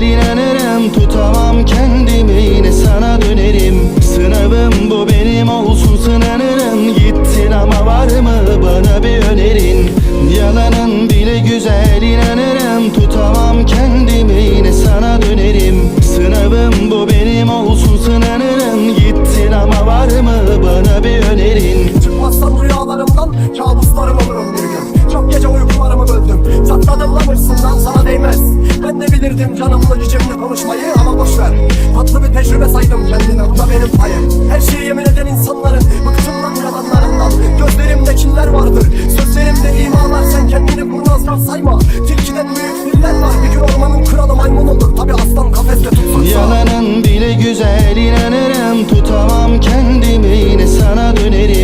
inanırım Tutamam kendimi yine sana dönerim. Sınavım bu benim olsun sınanırım. Gittin ama var mı bana bir önerin? Yalanın bile güzel inanırım. Tutamam kendimi yine sana dönerim. Sınavım bu benim olsun sınanırım. Gittin ama var mı bana bir önerin? Çıkmazsam rüyalarımdan kabuslarım olurum bir gün Çok gece uykularımı böldüm. Çatladım lan hırsından sana değmez Ben de bilirdim canımla gücümle konuşmayı ama boş ver Tatlı bir tecrübe saydım kendime bu da benim payım. Her şeyi yemin eden insanların Bıktım lan yalanlarından Gözlerimde kinler vardır? Sözlerimde imalar Sen kendini kurnazdan sayma. Tilkiden büyük filler var Bir gün ormanın kralı maymun olur. Tabi aslan kafeste tutsunsa Yalanın bile güzel inanırım. Tutamam kendimi yine sana dönerim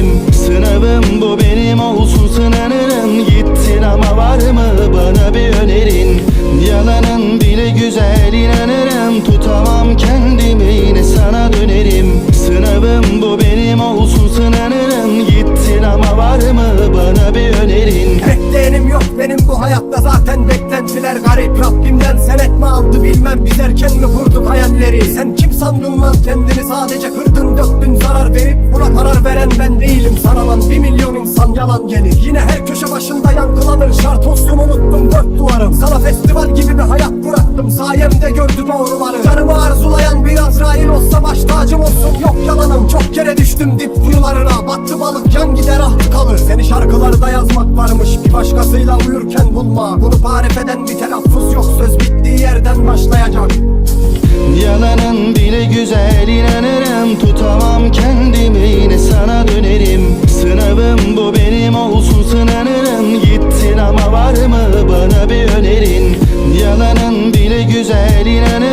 güzel inanırım. Tutamam kendimi yine sana dönerim. Sınavım bu benim olsun sınanırım. Gittin ama var mı? Bana bir önerin. Bekleyenim yok benim bu hayatta. Zaten beklentiler garip. Rabbimden senet mi aldı bilmem. Biz erken mi kurduk hayalleri? Sen kim sandın lan kendini? Sadece kırdın ben değilim sana lan. Bir milyon insan yalan gelir. Yine her köşe başında yankılanır. Şart olsun unuttum dört duvarım. Sana festival gibi bir hayat bıraktım. Sayemde gördü doğruları Canımı arzulayan bir Azrail olsa baş tacım olsun. Yok yalanım Çok kere düştüm dip kuyularına. Battı balık yan gider ahtı kalır. Seni şarkılarda yazmak varmış. Bir başkasıyla uyurken bulma. Bunu tarif eden bir telaffuz yok. Söz bittiği yerden başlayacak Yalanın bile güzel inanırım. Tutamam kendimi eline